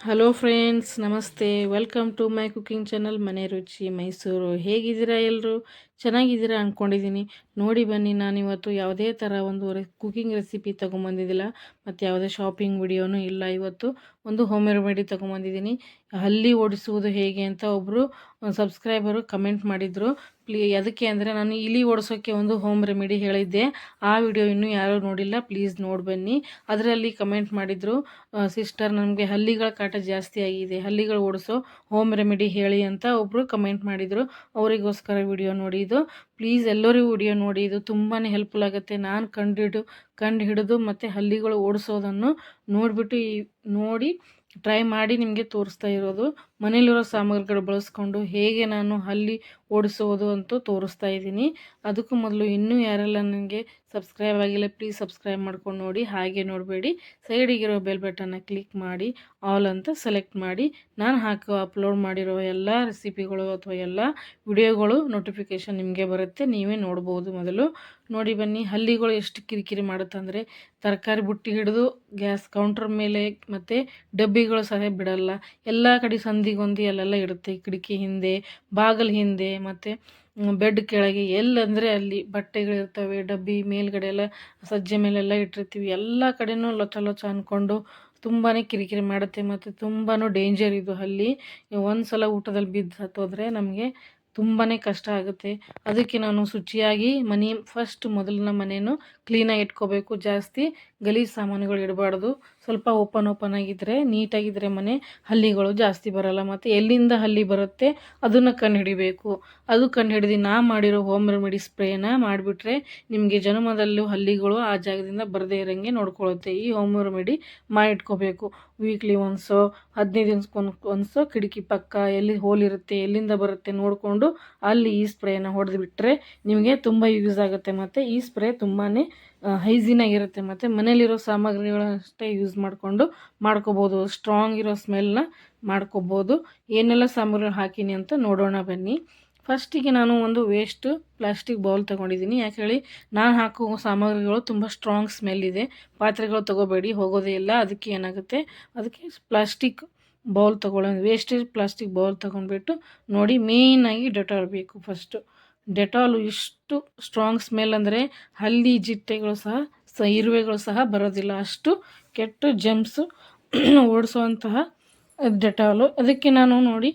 Hello friends ನಮಸ್ತೆ. Welcome to my cooking channel ಮನೆ ರುಚಿ ಮೈಸೂರು ಹೇಗಿದ್ದೀರಾ ಎಲ್ಲರೂ ಚೆನ್ನಾಗಿದ್ದೀರಾ ಅಂದ್ಕೊಂಡಿದ್ದೀನಿ ನೋಡಿ ಬನ್ನಿ ನಾನು ಇವತ್ತು ಯಾವುದೇ ಥರ ಒಂದು ರೆ ಕುಕಿಂಗ್ ರೆಸಿಪಿ ತೊಗೊಂಬಂದಿದ್ದಿಲ್ಲ. ಮತ್ತು ಯಾವುದೇ ಶಾಪಿಂಗ್ ವಿಡಿಯೋನೂ ಇಲ್ಲ. ಇವತ್ತು ಒಂದು ಹೋಮ್ ರೆಮಿಡಿ ತೊಗೊಂಬಂದಿದ್ದೀನಿ. ಹಲ್ಲಿ ಓಡಿಸುವುದು ಹೇಗೆ ಅಂತ ಒಬ್ಬರು ಸಬ್ಸ್ಕ್ರೈಬರು ಕಮೆಂಟ್ ಮಾಡಿದರು. ಪ್ಲೀ, ಅದಕ್ಕೆ ಅಂದರೆ ನಾನು ಇಲಿ ಓಡಿಸೋಕ್ಕೆ ಒಂದು ಹೋಮ್ ರೆಮಿಡಿ ಹೇಳಿದ್ದೆ. ಆ ವಿಡಿಯೋ ಇನ್ನೂ ಯಾರೂ ನೋಡಿಲ್ಲ. ಪ್ಲೀಸ್ ನೋಡಿ ಬನ್ನಿ. ಅದರಲ್ಲಿ ಕಮೆಂಟ್ ಮಾಡಿದರು ಸಿಸ್ಟರ್ ನಮಗೆ ಹಲ್ಲಿಗಳ ಕಾಟ ಜಾಸ್ತಿ ಆಗಿದೆ. ಹಲ್ಲಿಗಳು ಓಡಿಸೋ ಹೋಮ್ ರೆಮಿಡಿ ಹೇಳಿ ಅಂತ ಒಬ್ಬರು ಕಮೆಂಟ್ ಮಾಡಿದರು. ಅವರಿಗೋಸ್ಕರ ವಿಡಿಯೋ ನೋಡಿ. ಇದು. ಪ್ಲೀಸ್ ಎಲ್ಲರಿಗೂ ವಿಡಿಯೋ ನೋಡಿ. ಇದು ತುಂಬಾ ಹೆಲ್ಪ್ಫುಲ್ ಆಗುತ್ತೆ. ನಾನು ಕಂಡು ಕಂಡು ಹಿಡಿದು ಮತ್ತು ಹಲ್ಲಿಗಳು ಓಡಿಸೋದನ್ನು ನೋಡಿಬಿಟ್ಟು ಈ, ನೋಡಿ ಟ್ರೈ ಮಾಡಿ ನಿಮಗೆ ತೋರಿಸ್ತಾ ಇರೋದು. ಮನೇಲಿರೋ ಸಾಮಗ್ರಿಗಳು ಬಳಸ್ಕೊಂಡು ಹೇಗೆ ನಾನು ಹಲ್ಲಿ ಓಡಿಸೋದು ಅಂತೂ ತೋರಿಸ್ತಾ ಇದ್ದೀನಿ. ಅದಕ್ಕೂ ಮೊದಲು ಇನ್ನೂ ಯಾರೆಲ್ಲ ನನಗೆ ಸಬ್ಸ್ಕ್ರೈಬ್ ಆಗಿಲ್ಲ ಪ್ಲೀಸ್ ಸಬ್ಸ್ಕ್ರೈಬ್ ಮಾಡ್ಕೊಂಡು ನೋಡಿ. ಹಾಗೆ ನೋಡಬೇಡಿ. ಸೈಡಿಗಿರೋ ಬೆಲ್ ಬಟನ್ನ ಕ್ಲಿಕ್ ಮಾಡಿ ಆಲ್ ಅಂತ ಸೆಲೆಕ್ಟ್ ಮಾಡಿ. ನಾನು ಹಾಕೋ ಅಪ್ಲೋಡ್ ಮಾಡಿರೋ ಎಲ್ಲ ರೆಸಿಪಿಗಳು ಅಥವಾ ಎಲ್ಲ ವಿಡಿಯೋಗಳು ನೋಟಿಫಿಕೇಷನ್ ನಿಮಗೆ ಬರುತ್ತೆ. ನೀವೇ ನೋಡ್ಬೋದು ಮೊದಲು. ನೋಡಿ ಬನ್ನಿ, ಹಲ್ಲಿಗಳು ಎಷ್ಟು ಕಿರಿಕಿರಿ ಮಾಡುತ್ತಂದರೆ ತರಕಾರಿ ಬುಟ್ಟಿ ಹಿಡಿದು ಗ್ಯಾಸ್ ಕೌಂಟರ್ ಮೇಲೆ ಮತ್ತು ಡಬ್ಬಿಗಳು ಸಹ ಬಿಡಲ್ಲ. ಎಲ್ಲ ಕಡೆ ಸಂದಿಗೊಂದಿ ಅಲ್ಲೆಲ್ಲ ಇಡುತ್ತೆ. ಕಿಟಕಿ ಹಿಂದೆ, ಬಾಗಿಲ ಹಿಂದೆ, ಮತ್ತು ಬೆಡ್ ಕೆಳಗೆ ಎಲ್ಲಂದರೆ ಅಲ್ಲಿ ಬಟ್ಟೆಗಳಿರ್ತವೆ, ಡಬ್ಬಿ ಮೇಲ್ಗಡೆ ಎಲ್ಲ ಸಜ್ಜೆ ಮೇಲೆಲ್ಲ ಇಟ್ಟಿರ್ತೀವಿ. ಎಲ್ಲ ಕಡೆನೂ ಲೊಚ ಲೊಚ ಅಂದ್ಕೊಂಡು ತುಂಬಾ ಕಿರಿಕಿರಿ ಮಾಡುತ್ತೆ. ಮತ್ತು ತುಂಬಾ ಡೇಂಜರ್ ಇದು. ಅಲ್ಲಿ ಒಂದು ಸಲ ಊಟದಲ್ಲಿ ಬಿದ್ದು ಸತ್ತೋದ್ರೆ ನಮಗೆ ತುಂಬಾ ಕಷ್ಟ ಆಗುತ್ತೆ. ಅದಕ್ಕೆ ನಾನು ಶುಚಿಯಾಗಿ ಮನೆ ಫಸ್ಟ್ ಮೊದಲಿನ ಮನೆಯೂ ಕ್ಲೀನಾಗಿ ಇಟ್ಕೋಬೇಕು. ಜಾಸ್ತಿ ಗಲೀಜು ಸಾಮಾನುಗಳು ಇಡಬಾರ್ದು. ಸ್ವಲ್ಪ ಓಪನ್ ಓಪನ್ ಆಗಿದ್ದರೆ ನೀಟಾಗಿದ್ದರೆ ಮನೆ ಹಲ್ಲಿಗಳು ಜಾಸ್ತಿ ಬರಲ್ಲ. ಮತ್ತು ಎಲ್ಲಿಂದ ಹಲ್ಲಿ ಬರುತ್ತೆ, ಅದನ್ನು ಕಂಡುಹಿಡಿಬೇಕು. ಅದು ಕಂಡುಹಿಡಿದು ನಾ ಮಾಡಿರೋ ಹೋಮ್ ರೆಮಿಡಿ ಸ್ಪ್ರೇನ ಮಾಡಿಬಿಟ್ರೆ ನಿಮಗೆ ಜನ್ಮದಲ್ಲೂ ಹಲ್ಲಿಗಳು ಆ ಜಾಗದಿಂದ ಬರದೇ ಇರೋಂಗೆ ನೋಡ್ಕೊಳ್ಳುತ್ತೆ. ಈ ಹೋಮ್ ರೆಮಿಡಿ ಮಾಡಿಟ್ಕೋಬೇಕು ವೀಕ್ಲಿ ಒನ್ಸೋ ಹದಿನೈದು ದಿನಕ್ಕೊಂದು ಒನ್ಸೋ ಕಿಟಕಿ ಪಕ್ಕ ಎಲ್ಲಿ ಹೋಲಿರುತ್ತೆ ಎಲ್ಲಿಂದ ಬರುತ್ತೆ ನೋಡಿಕೊಂಡು ಅಲ್ಲಿ ಈ ಸ್ಪ್ರೇನ ಹೊಡೆದು ಬಿಟ್ಟರೆ ನಿಮಗೆ ತುಂಬ ಯೂಸ್ ಆಗುತ್ತೆ ಮತ್ತು ಈ ಸ್ಪ್ರೇ ತುಂಬಾ ಹೈಜೀನಾಗಿರುತ್ತೆ ಮತ್ತು ಮನೇಲಿರೋ ಸಾಮಗ್ರಿಗಳಷ್ಟೇ ಯೂಸ್ ಮಾಡಿಕೊಂಡು ಮಾಡ್ಕೋಬೋದು ಸ್ಟ್ರಾಂಗ್ ಇರೋ ಸ್ಮೆಲ್ನ ಮಾಡ್ಕೋಬೋದು. ಏನೆಲ್ಲ ಸಾಮಗ್ರಿಗಳು ಹಾಕೀನಿ ಅಂತ ನೋಡೋಣ ಬನ್ನಿ. ಫಸ್ಟಿಗೆ ನಾನು ಒಂದು ವೇಸ್ಟ್ ಪ್ಲಾಸ್ಟಿಕ್ ಬೌಲ್ ತೊಗೊಂಡಿದ್ದೀನಿ ಯಾಕೆ ಹೇಳಿ ನಾನು ಹಾಕೋ ಸಾಮಗ್ರಿಗಳು ತುಂಬ ಸ್ಟ್ರಾಂಗ್ ಸ್ಮೆಲ್ ಇದೆ. ಪಾತ್ರೆಗಳು ತೊಗೋಬೇಡಿ, ಹೋಗೋದೇ ಇಲ್ಲ. ಅದಕ್ಕೆ ಏನಾಗುತ್ತೆ? ಅದಕ್ಕೆ ಪ್ಲಾಸ್ಟಿಕ್ ಬೌಲ್ ತೊಗೊಳ್ಳೋದು ವೇಸ್ಟೇಜ್ ಪ್ಲಾಸ್ಟಿಕ್ ಬೌಲ್ ತೊಗೊಂಡ್ಬಿಟ್ಟು ನೋಡಿ ಮೇಯ್ನಾಗಿ ಡೆಟಾಲ್ ಬೇಕು ಫಸ್ಟು ಡೆಟಾಲು ಇಷ್ಟು ಸ್ಟ್ರಾಂಗ್ ಸ್ಮೆಲ್ ಅಂದರೆ ಹಲ್ಲಿ ಜಿಟ್ಟೆಗಳು ಸಹ, ಸ ಇರುವೆಗಳು ಸಹ ಬರೋದಿಲ್ಲ. ಅಷ್ಟು ಕೆಟ್ಟ ಜಮ್ಸು ಓಡಿಸುವಂತಹ ಡೆಟಾಲು ಅದಕ್ಕೆ ನಾನು ನೋಡಿ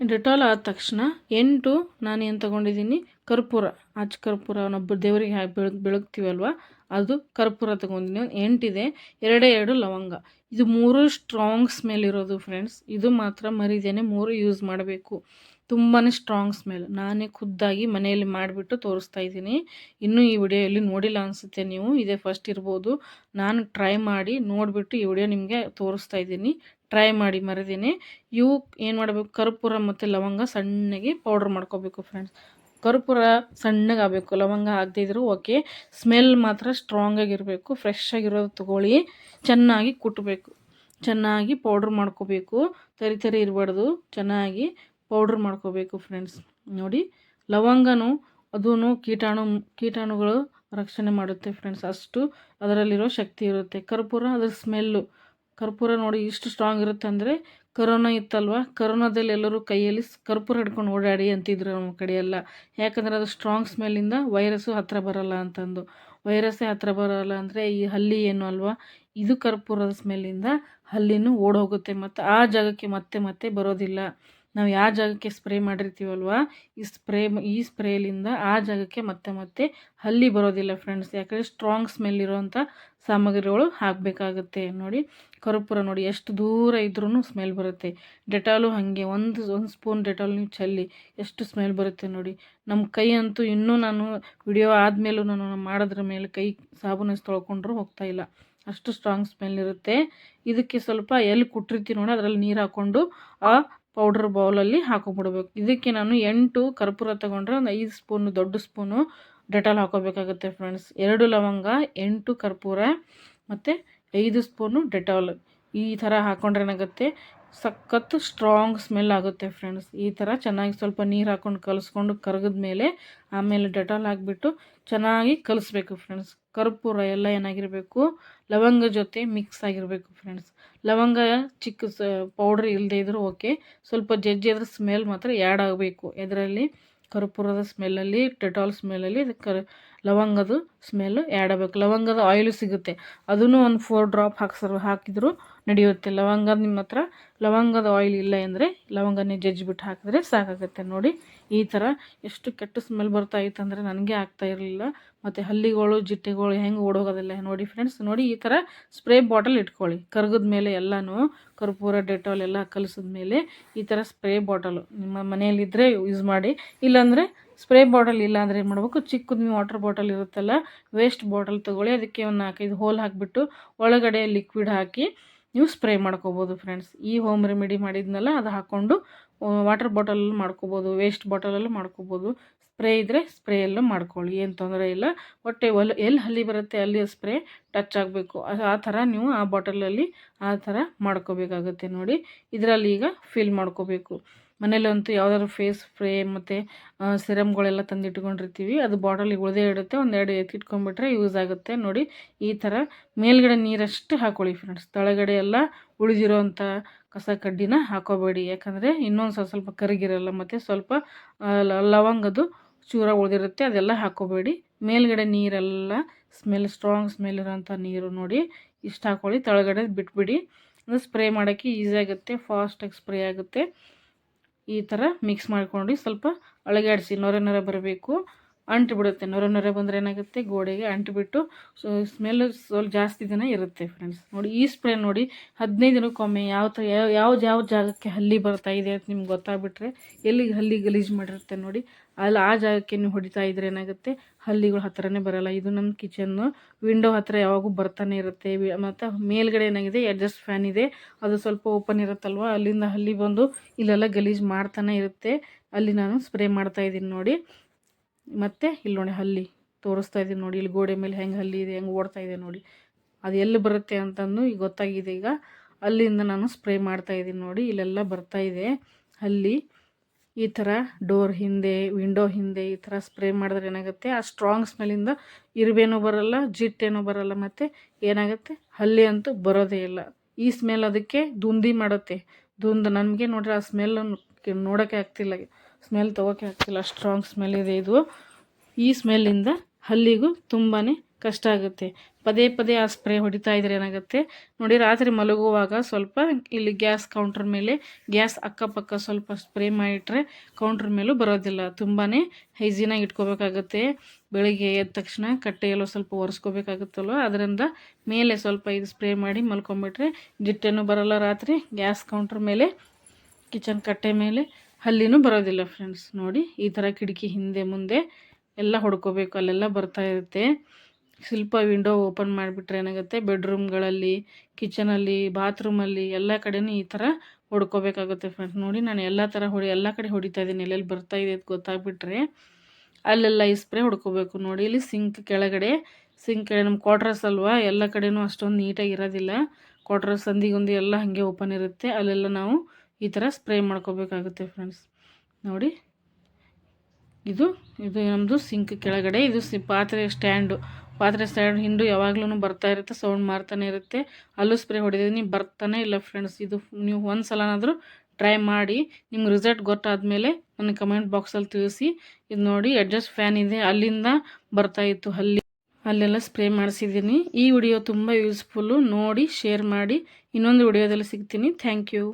ಡೆಟಾಲ್ ಆದ ತಕ್ಷಣ ಎಂಟು ನಾನು ಏನು ತೊಗೊಂಡಿದ್ದೀನಿ? ಕರ್ಪೂರ. ಅಚ್ಚ ಕರ್ಪೂರ ಅವನೊಬ್ಬ ದೇವರಿಗೆ ಬೆಳಗ್ ಬೆಳಗ್ತೀವಲ್ವ? ಅದು ಕರ್ಪೂರ ತೊಗೊಂಡಿದ್ದೀನಿ. ಎಂಟಿದೆ. ಎರಡೇ ಎರಡು ಲವಂಗ. ಇದು ಮೂರು ಸ್ಟ್ರಾಂಗ್ ಸ್ಮೆಲ್ ಇರೋದು ಫ್ರೆಂಡ್ಸ್ ಇದು ಮಾತ್ರ ಮರಿದೇನೆ ಮೂರು ಯೂಸ್ ಮಾಡಬೇಕು. ತುಂಬಾ ಸ್ಟ್ರಾಂಗ್ ಸ್ಮೆಲ್ ನಾನೇ ಖುದ್ದಾಗಿ ಮನೆಯಲ್ಲಿ ಮಾಡಿಬಿಟ್ಟು ತೋರಿಸ್ತಾ ಇದ್ದೀನಿ. ಇನ್ನೂ ಈ ವಿಡಿಯೋಯಲ್ಲಿ ನೋಡಿಲ್ಲ ಅನಿಸುತ್ತೆ ನೀವು. ಇದೇ ಫಸ್ಟ್ ಇರ್ಬೋದು. ನಾನು ಟ್ರೈ ಮಾಡಿ ನೋಡಿಬಿಟ್ಟು ಈ ವಿಡಿಯೋ ನಿಮಗೆ ತೋರಿಸ್ತಾ ಇದ್ದೀನಿ. ಟ್ರೈ ಮಾಡಿ ಮರದೇನೆ. ಇವು ಏನು ಮಾಡಬೇಕು? ಕರ್ಪೂರ ಮತ್ತು ಲವಂಗ ಸಣ್ಣಗೆ ಪೌಡ್ರ್ ಮಾಡ್ಕೋಬೇಕು ಫ್ರೆಂಡ್ಸ್ ಕರ್ಪೂರ ಸಣ್ಣಗೆ ಆಗಬೇಕು, ಲವಂಗ ಆಗದೇ ಇದ್ರೂ ಓಕೆ. ಸ್ಮೆಲ್ ಮಾತ್ರ ಸ್ಟ್ರಾಂಗಾಗಿರಬೇಕು ಫ್ರೆಶ್ ಆಗಿರೋದು ತೊಗೊಳ್ಳಿ, ಚೆನ್ನಾಗಿ ಕುಟ್ಟಬೇಕು ಚೆನ್ನಾಗಿ ಪೌಡ್ರ್ ಮಾಡ್ಕೋಬೇಕು. ತರಿ ತರಿ ಇರಬಾರ್ದು, ಚೆನ್ನಾಗಿ ಪೌಡ್ರ್ ಮಾಡ್ಕೋಬೇಕು ಫ್ರೆಂಡ್ಸ್ ನೋಡಿ, ಲವಂಗನೂ ಅದೂ ಕೀಟಾಣು, ಕೀಟಾಣುಗಳು ರಕ್ಷಣೆ ಮಾಡುತ್ತೆ ಫ್ರೆಂಡ್ಸ್ ಅಷ್ಟು ಅದರಲ್ಲಿರೋ ಶಕ್ತಿ ಇರುತ್ತೆ. ಕರ್ಪೂರ ಅದರ ಸ್ಮೆಲ್ಲು ಕರ್ಪೂರ ನೋಡಿ ಇಷ್ಟು ಸ್ಟ್ರಾಂಗ್ ಇರುತ್ತೆ ಅಂದರೆ ಕರೋನಾ ಇತ್ತಲ್ವ? ಕರೋನಾದಲ್ಲಿ ಎಲ್ಲರೂ ಕೈಯಲ್ಲಿ ಕರ್ಪೂರ ಹಿಡ್ಕೊಂಡು ಓಡಾಡಿ ಅಂತಿದ್ರು ನಮ್ಮ ಕಡೆಯೆಲ್ಲ ಯಾಕಂದರೆ ಅದು ಸ್ಟ್ರಾಂಗ್ ಸ್ಮೆಲ್ಲಿಂದ ವೈರಸ್ಸು ಹತ್ತಿರ ಬರಲ್ಲ ಅಂತಂದು. ವೈರಸ್ಸೇ ಹತ್ತಿರ ಬರಲ್ಲ ಅಂದರೆ ಈ ಹಲ್ಲಿ ಏನು ಅಲ್ವಾ? ಇದು ಕರ್ಪೂರದ ಸ್ಮೆಲ್ಲಿಂದ ಹಲ್ಲಿನೂ ಓಡೋಗುತ್ತೆ ಮತ್ತು ಆ ಜಾಗಕ್ಕೆ ಮತ್ತೆ ಮತ್ತೆ ಬರೋದಿಲ್ಲ. ನಾವು ಯಾವ ಜಾಗಕ್ಕೆ ಸ್ಪ್ರೇ ಮಾಡಿರ್ತೀವಲ್ವ? ಈ ಸ್ಪ್ರೇ ಈ ಸ್ಪ್ರೇಲಿಂದ ಆ ಜಾಗಕ್ಕೆ ಮತ್ತೆ ಮತ್ತೆ ಹಲ್ಲಿ ಬರೋದಿಲ್ಲ ಫ್ರೆಂಡ್ಸ್ ಯಾಕಂದರೆ ಸ್ಟ್ರಾಂಗ್ ಸ್ಮೆಲ್ ಇರೋವಂಥ ಸಾಮಗ್ರಿಗಳು ಹಾಕಬೇಕಾಗುತ್ತೆ. ನೋಡಿ, ಕರ್ಪೂರ ನೋಡಿ, ಎಷ್ಟು ದೂರ ಇದ್ರೂ ಸ್ಮೆಲ್ ಬರುತ್ತೆ. ಡೆಟಾಲು ಹಾಗೆ, ಒಂದು ಒಂದು ಸ್ಪೂನ್ ಡೆಟಾಲ್ ನೀವು ಚೆಲ್ಲಿ, ಎಷ್ಟು ಸ್ಮೆಲ್ ಬರುತ್ತೆ ನೋಡಿ. ನಮ್ಮ ಕೈ ಅಂತೂ ಇನ್ನೂ ನಾನು ವಿಡಿಯೋ ಆದಮೇಲೂ ನಾನು ಮಾಡೋದ್ರ ಮೇಲೆ ಕೈ ಸಾಬೂನು ತೊಳ್ಕೊಂಡ್ರೂ ಹೋಗ್ತಾಯಿಲ್ಲ ಅಷ್ಟು ಸ್ಟ್ರಾಂಗ್ ಸ್ಮೆಲ್ ಇರುತ್ತೆ. ಇದಕ್ಕೆ ಸ್ವಲ್ಪ ಎಲ್ಲಿ ಕುಟ್ಟಿರ್ತೀವಿ ನೋಡಿ, ಅದರಲ್ಲಿ ನೀರು ಹಾಕ್ಕೊಂಡು ಆ ಪೌಡ್ರ್ ಬೌಲಲ್ಲಿ ಹಾಕೊಂಬಿಡ್ಬೇಕು. ಇದಕ್ಕೆ ನಾನು ಎಂಟು ಕರ್ಪೂರ ತೊಗೊಂಡ್ರೆ ಒಂದು ಐದು ಸ್ಪೂನು, ದೊಡ್ಡ ಸ್ಪೂನು ಡೆಟಾಲ್ ಹಾಕೋಬೇಕಾಗುತ್ತೆ ಫ್ರೆಂಡ್ಸ್. ಎರಡು ಲವಂಗ, ಎಂಟು ಕರ್ಪೂರ ಮತ್ತು ಐದು ಸ್ಪೂನು ಡೆಟಾಲ್ ಈ ಥರ ಹಾಕ್ಕೊಂಡ್ರೆ ಏನಾಗುತ್ತೆ? ಸಖತ್ತು ಸ್ಟ್ರಾಂಗ್ ಸ್ಮೆಲ್ ಆಗುತ್ತೆ ಫ್ರೆಂಡ್ಸ್ ಈ ಥರ ಚೆನ್ನಾಗಿ ಸ್ವಲ್ಪ ನೀರು ಹಾಕ್ಕೊಂಡು ಕಲಿಸ್ಕೊಂಡು ಕರಗಿದ ಮೇಲೆ ಆಮೇಲೆ ಡೆಟಾಲ್ ಹಾಕ್ಬಿಟ್ಟು ಚೆನ್ನಾಗಿ ಕಲಿಸ್ಬೇಕು ಫ್ರೆಂಡ್ಸ್ ಕರ್ಪೂರ ಎಲ್ಲ ಏನಾಗಿರಬೇಕು, ಲವಂಗ ಜೊತೆ ಮಿಕ್ಸ್ ಆಗಿರಬೇಕು ಫ್ರೆಂಡ್ಸ್ ಲವಂಗ ಚಿಕ್ಕ ಪೌಡ್ರ್ ಇಲ್ಲದೇ ಇದ್ರೂ ಓಕೆ ಸ್ವಲ್ಪ ಜಜ್ಜಿ ಅದ್ರ ಸ್ಮೆಲ್ ಮಾತ್ರ ಆ್ಯಡ್ ಆಗಬೇಕು. ಇದರಲ್ಲಿ ಕರ್ಪೂರದ ಸ್ಮೆಲ್ಲಲ್ಲಿ, ಡೆಟಾಲ್ ಸ್ಮೆಲ್ಲಲ್ಲಿ ಕರ್, ಲವಂಗದ ಸ್ಮೆಲ್ ಆ್ಯಡ್ ಆಗಬೇಕು. ಲವಂಗದ ಆಯಿಲ್ ಸಿಗುತ್ತೆ. ಅದನ್ನು ಒಂದು ಫೋರ್ ಡ್ರಾಪ್ ಹಾಕ್ಸರ್, ಹಾಕಿದ್ರು ನಡೆಯುತ್ತೆ. ಲವಂಗ ನಿಮ್ಮ ಹತ್ರ, ಲವಂಗದ ಆಯಿಲ್ ಇಲ್ಲ ಅಂದರೆ ಲವಂಗನೇ ಜಜ್ಜಿಬಿಟ್ಟು ಹಾಕಿದ್ರೆ ಸಾಕಾಗುತ್ತೆ ನೋಡಿ. ಈ ಥರ ಎಷ್ಟು ಕೆಟ್ಟ ಸ್ಮೆಲ್ ಬರ್ತಾ ಇತ್ತು ಅಂದರೆ ನನಗೆ ಆಗ್ತಾ ಇರಲಿಲ್ಲ. ಮತ್ತು ಹಲ್ಲಿಗಳು, ಜಿಟ್ಟೆಗಳು ಹೆಂಗೆ ಓಡೋಗೋದಿಲ್ಲ ನೋಡಿ ಫ್ರೆಂಡ್ಸ್ ನೋಡಿ ಈ ಥರ ಸ್ಪ್ರೇ ಬಾಟಲ್ ಇಟ್ಕೊಳ್ಳಿ. ಕರ್ಗದ ಮೇಲೆ ಎಲ್ಲನೂ, ಕರ್ಪೂರ, ಡೆಟಾಲ್ ಎಲ್ಲ ಕಲಿಸಿದ ಮೇಲೆ ಈ ಥರ ಸ್ಪ್ರೇ ಬಾಟಲು ನಿಮ್ಮ ಮನೆಯಲ್ಲಿದ್ದರೆ ಯೂಸ್ ಮಾಡಿ. ಇಲ್ಲಾಂದರೆ ಸ್ಪ್ರೇ ಬಾಟಲ್ ಇಲ್ಲ ಅಂದರೆ ಏನು ಮಾಡಬೇಕು? ಚಿಕ್ಕದು ನೀವು ವಾಟರ್ ಬಾಟಲ್ ಇರುತ್ತಲ್ಲ ವೇಸ್ಟ್ ಬಾಟಲ್ ತೊಗೊಳ್ಳಿ. ಅದಕ್ಕೆ ಒಂದು ನಾಲ್ಕೈದು ಹೋಲ್ ಹಾಕಿಬಿಟ್ಟು ಒಳಗಡೆ ಲಿಕ್ವಿಡ್ ಹಾಕಿ ನೀವು ಸ್ಪ್ರೇ ಮಾಡ್ಕೋಬೋದು ಫ್ರೆಂಡ್ಸ್ ಈ ಹೋಮ್ ರೆಮಿಡಿ ಮಾಡಿದ್ನಲ್ಲ, ಅದು ಹಾಕ್ಕೊಂಡು ವಾಟರ್ ಬಾಟಲಲ್ಲೂ ಮಾಡ್ಕೋಬೋದು ವೇಸ್ಟ್ ಬಾಟಲಲ್ಲೂ ಮಾಡ್ಕೋಬೋದು. ಸ್ಪ್ರೇ ಇದ್ದರೆ ಸ್ಪ್ರೇಯಲ್ಲೂ ಮಾಡ್ಕೊಳ್ಳಿ, ಏನು ತೊಂದರೆ ಇಲ್ಲ. ಹೊಟ್ಟೆ ಒಲ್ ಎಲ್ಲಿ ಹಲ್ಲಿ ಬರುತ್ತೆ ಅಲ್ಲಿ ಸ್ಪ್ರೇ ಟಚ್ ಆಗಬೇಕು. ಆ ಥರ ನೀವು ಆ ಬಾಟಲಲ್ಲಿ ಆ ಥರ ಮಾಡ್ಕೋಬೇಕಾಗುತ್ತೆ ನೋಡಿ. ಇದರಲ್ಲಿ ಈಗ ಫಿಲ್ ಮಾಡ್ಕೋಬೇಕು. ಮನೇಲಂತೂ ಯಾವುದಾದ್ರು ಫೇಸ್ ಸ್ಪ್ರೇ ಮತ್ತು ಸಿರಮ್ಗಳೆಲ್ಲ ತಂದಿಟ್ಕೊಂಡಿರ್ತೀವಿ. ಅದು ಬಾಟಲಿಗೆ ಉಳಿದೇ ಇಡುತ್ತೆ ಒಂದೆರಡು ಎತ್ತಿಟ್ಕೊಂಡ್ಬಿಟ್ರೆ ಯೂಸ್ ಆಗುತ್ತೆ. ನೋಡಿ, ಈ ಥರ ಮೇಲ್ಗಡೆ ನೀರಷ್ಟು ಹಾಕೊಳ್ಳಿ ಫ್ರೆಂಡ್ಸ್ ತಳಗಡೆ ಎಲ್ಲ ಉಳಿದಿರೋವಂಥ ಕಸ ಕಡ್ಡಿನ ಹಾಕೋಬೇಡಿ. ಯಾಕಂದರೆ ಇನ್ನೊಂದು ಸ್ವಲ್ಪ ಸ್ವಲ್ಪ ಕರಗಿರಲ್ಲ ಮತ್ತು ಸ್ವಲ್ಪ ಲವಂಗದು ಚೂರ ಉಳಿದಿರುತ್ತೆ. ಅದೆಲ್ಲ ಹಾಕೋಬೇಡಿ. ಮೇಲ್ಗಡೆ ನೀರೆಲ್ಲ ಸ್ಮೆಲ್ ಸ್ಟ್ರಾಂಗ್ ಸ್ಮೆಲ್ ಇರೋಂಥ ನೀರು ನೋಡಿ ಇಷ್ಟು ಹಾಕೊಳ್ಳಿ. ತಳಗಡೆ ಬಿಟ್ಬಿಡಿ. ಅಂದರೆ ಸ್ಪ್ರೇ ಮಾಡೋಕ್ಕೆ ಈಸಿ ಆಗುತ್ತೆ. ಫಾಸ್ಟಾಗಿ ಸ್ಪ್ರೇ ಆಗುತ್ತೆ. ಈ ಥರ ಮಿಕ್ಸ್ ಮಾಡ್ಕೊಂಡು ಸ್ವಲ್ಪ ಅಳಗಾಡಿಸಿ ನೊರೆ ನೊರೆ ಬರಬೇಕು. ಅಂಟು ಬಿಡುತ್ತೆ ನೊರೆ ನೊರೆ ಬಂದರೆ ಏನಾಗುತ್ತೆ? ಗೋಡೆಗೆ ಅಂಟಿಬಿಟ್ಟು ಸೊ ಸ್ಮೆಲ್ ಸ್ವಲ್ಪ ಜಾಸ್ತಿ ದಿನ ಇರುತ್ತೆ ಫ್ರೆಂಡ್ಸ್ ನೋಡಿ, ಈ ಸ್ಪ್ರೇ ನೋಡಿ ಹದಿನೈದು ದಿನಕ್ಕೊಮ್ಮೆ ಯಾವ ಥರ ಯಾವ ಯಾವ ಜಾಗಕ್ಕೆ ಹಲ್ಲಿ ಬರ್ತಾ ಇದೆ ಅಂತ ನಿಮ್ಗೆ ಗೊತ್ತಾಗ್ಬಿಟ್ರೆ ಎಲ್ಲಿಗೆ ಹಲ್ಲಿ ಗಲೀಜು ಮಾಡಿರುತ್ತೆ ನೋಡಿ, ಅಲ್ಲಿ ಆ ಜಾಗಕ್ಕೆ ನೀವು ಹೊಡಿತಾ ಇದ್ರೆ ಏನಾಗುತ್ತೆ? ಹಲ್ಲಿಗಳು ಹತ್ತಿರನೇ ಬರೋಲ್ಲ. ಇದು ನಮ್ಮ ಕಿಚನ್ನು ವಿಂಡೋ ಹತ್ತಿರ ಯಾವಾಗೂ ಬರ್ತಾನೆ ಇರುತ್ತೆ. ಮತ್ತು ಮೇಲ್ಗಡೆ ಏನಾಗಿದೆ? ಅಡ್ಜಸ್ಟ್ ಫ್ಯಾನ್ ಇದೆ. ಅದು ಸ್ವಲ್ಪ ಓಪನ್ ಇರುತ್ತಲ್ವ? ಅಲ್ಲಿಂದ ಹಲ್ಲಿ ಬಂದು ಇಲ್ಲೆಲ್ಲ ಗಲೀಜು ಮಾಡ್ತಾನೆ ಇರುತ್ತೆ. ಅಲ್ಲಿ ನಾನು ಸ್ಪ್ರೇ ಮಾಡ್ತಾ ಇದ್ದೀನಿ ನೋಡಿ. ಮತ್ತು ಇಲ್ಲಿ ನೋಡಿ ಹಲ್ಲಿ ತೋರಿಸ್ತಾ ಇದ್ದೀನಿ ನೋಡಿ, ಇಲ್ಲಿ ಗೋಡೆ ಮೇಲೆ ಹೆಂಗೆ ಹಲ್ಲಿ ಇದೆ, ಹೆಂಗೆ ಓಡ್ತಾ ಇದೆ ನೋಡಿ. ಅದು ಎಲ್ಲಿ ಬರುತ್ತೆ ಅಂತಂದು ಈಗ ಗೊತ್ತಾಗಿದೆ ಈಗ. ಅಲ್ಲಿಂದ ನಾನು ಸ್ಪ್ರೇ ಮಾಡ್ತಾ ಇದ್ದೀನಿ ನೋಡಿ, ಇಲ್ಲೆಲ್ಲ ಬರ್ತಾ ಇದೆ ಹಲ್ಲಿ. ಈ ಥರ ಡೋರ್ ಹಿಂದೆ, ವಿಂಡೋ ಹಿಂದೆ ಈ ಥರ ಸ್ಪ್ರೇ ಮಾಡಿದ್ರೆ ಏನಾಗುತ್ತೆ? ಆ ಸ್ಟ್ರಾಂಗ್ ಸ್ಮೆಲಿಂದ ಇರುವೇನೂ ಬರೋಲ್ಲ, ಜಿಟ್ಟೇನೂ ಬರೋಲ್ಲ, ಮತ್ತು ಏನಾಗುತ್ತೆ? ಹಲ್ಲಿ ಅಂತೂ ಬರೋದೇ ಇಲ್ಲ. ಈ ಸ್ಮೆಲ್ ಅದಕ್ಕೆ ದುಂದಿ ಮಾಡುತ್ತೆ. ದುಂದು ನಮಗೆ ನೋಡಿರಿ ಆ ಸ್ಮೆಲ್ ನೋಡೋಕ್ಕೆ ಆಗ್ತಿಲ್ಲ. ಸ್ಮೆಲ್ ತೊಗೋಕೆ ಆಗ್ತಿಲ್ಲ. ಸ್ಟ್ರಾಂಗ್ ಸ್ಮೆಲ್ ಇದೆ ಇದು. ಈ ಸ್ಮೆಲ್ಲಿಂದ ಹಲ್ಲಿಗೂ ತುಂಬಾ ಕಷ್ಟ ಆಗುತ್ತೆ. ಪದೇ ಪದೇ ಆ ಸ್ಪ್ರೇ ಹೊಡಿತಾ ಇದ್ರೆ ಏನಾಗುತ್ತೆ? ನೋಡಿ, ರಾತ್ರಿ ಮಲಗುವಾಗ ಸ್ವಲ್ಪ ಇಲ್ಲಿ ಗ್ಯಾಸ್ ಕೌಂಟ್ರ್ ಮೇಲೆ, ಗ್ಯಾಸ್ ಅಕ್ಕಪಕ್ಕ ಸ್ವಲ್ಪ ಸ್ಪ್ರೇ ಮಾಡಿಟ್ರೆ ಕೌಂಟ್ರ್ ಮೇಲೂ ಬರೋದಿಲ್ಲ. ತುಂಬಾ ಹೈಜೀನಾಗಿ ಇಟ್ಕೋಬೇಕಾಗುತ್ತೆ. ಬೆಳಿಗ್ಗೆ ಎದ್ದ ತಕ್ಷಣ ಕಟ್ಟೆಯಲ್ಲೋ ಸ್ವಲ್ಪ ಒರೆಸ್ಕೋಬೇಕಾಗುತ್ತಲ್ವ? ಅದರಿಂದ ಮೇಲೆ ಸ್ವಲ್ಪ ಇದು ಸ್ಪ್ರೇ ಮಾಡಿ ಮಲ್ಕೊಂಬಿಟ್ರೆ ಜಿಟ್ಟೇನೂ ಬರೋಲ್ಲ ರಾತ್ರಿ. ಗ್ಯಾಸ್ ಕೌಂಟ್ರ್ ಮೇಲೆ ಕಿಚನ್ ಕಟ್ಟೆ ಮೇಲೆ ಹಲ್ಲಿನೂ ಬರೋದಿಲ್ಲ ಫ್ರೆಂಡ್ಸ್ ನೋಡಿ, ಈ ಥರ ಕಿಟಕಿ ಹಿಂದೆ ಮುಂದೆ ಎಲ್ಲ ಹೊಡ್ಕೋಬೇಕು. ಅಲ್ಲೆಲ್ಲ ಬರ್ತಾ ಇರುತ್ತೆ. ಸ್ವಲ್ಪ ವಿಂಡೋ ಓಪನ್ ಮಾಡಿಬಿಟ್ರೆ ಏನಾಗುತ್ತೆ? ಬೆಡ್ರೂಮ್ಗಳಲ್ಲಿ ಕಿಚನಲ್ಲಿ ಬಾತ್ರೂಮಲ್ಲಿ ಎಲ್ಲ ಕಡೆನೂ ಈ ಥರ ಹೊಡ್ಕೋಬೇಕಾಗುತ್ತೆ ಫ್ರೆಂಡ್ಸ್ ನೋಡಿ, ನಾನು ಎಲ್ಲ ಥರ ಹೊಡಿ, ಎಲ್ಲ ಕಡೆ ಹೊಡಿತಾ ಇದ್ದೀನಿ. ಎಲ್ಲೆಲ್ಲಿ ಬರ್ತಾ ಇದೆ ಅಂತ ಗೊತ್ತಾಗ್ಬಿಟ್ರೆ ಅಲ್ಲೆಲ್ಲ ಈ ಸ್ಪ್ರೇ ಹೊಡ್ಕೋಬೇಕು. ನೋಡಿ, ಇಲ್ಲಿ ಸಿಂಕ್ ಕೆಳಗಡೆ ಸಿಂಕ್ ಕೆಳಗೆ ನಮ್ಮ ಕ್ವಾಟ್ರಸ್ ಅಲ್ವಾ? ಎಲ್ಲ ಕಡೆನೂ ಅಷ್ಟೊಂದು ನೀಟಾಗಿ ಇರೋದಿಲ್ಲ. ಕ್ವಾಟ್ರಸ್ ಸಂದಿಗೊಂದು ಎಲ್ಲ ಹಾಗೆ ಓಪನ್ ಇರುತ್ತೆ. ಅಲ್ಲೆಲ್ಲ ನಾವು ಈ ಥರ ಸ್ಪ್ರೇ ಮಾಡ್ಕೋಬೇಕಾಗುತ್ತೆ ಫ್ರೆಂಡ್ಸ್. ನೋಡಿ, ಇದು ಇದು ನಮ್ಮದು ಸಿಂಕ್ ಕೆಳಗಡೆ, ಇದು ಸಿ ಪಾತ್ರೆ ಸ್ಟ್ಯಾಂಡು. ಪಾತ್ರೆ ಸ್ಟ್ಯಾಂಡ್ ಹಿಂಡು ಯಾವಾಗ್ಲೂ ಬರ್ತಾ ಇರುತ್ತೆ, ಸೌಂಡ್ ಮಾಡ್ತಾನೆ ಇರುತ್ತೆ. ಅಲ್ಲೂ ಸ್ಪ್ರೇ ಹೊಡೆದಿದ್ದೀನಿ ಬರ್ತಾನೆ ಇಲ್ಲ ಫ್ರೆಂಡ್ಸ್. ಇದು ನೀವು ಒಂದು ಸಲನಾದರೂ ಟ್ರೈ ಮಾಡಿ, ನಿಮ್ಗೆ ರಿಸಲ್ಟ್ ಗೊತ್ತಾದಮೇಲೆ ನನಗೆ ಕಮೆಂಟ್ ಬಾಕ್ಸಲ್ಲಿ ತಿಳಿಸಿ. ಇದು ನೋಡಿ, ಅಡ್ಜಸ್ಟ್ ಫ್ಯಾನ್ ಇದೆ, ಅಲ್ಲಿಂದ ಬರ್ತಾ ಇತ್ತು, ಅಲ್ಲಿ, ಅಲ್ಲೆಲ್ಲ ಸ್ಪ್ರೇ ಮಾಡಿಸಿದ್ದೀನಿ. ಈ ವಿಡಿಯೋ ತುಂಬ ಯೂಸ್ಫುಲ್ಲು, ನೋಡಿ, ಶೇರ್ ಮಾಡಿ. ಇನ್ನೊಂದು ವಿಡಿಯೋದಲ್ಲಿ ಸಿಗ್ತೀನಿ. Thank you.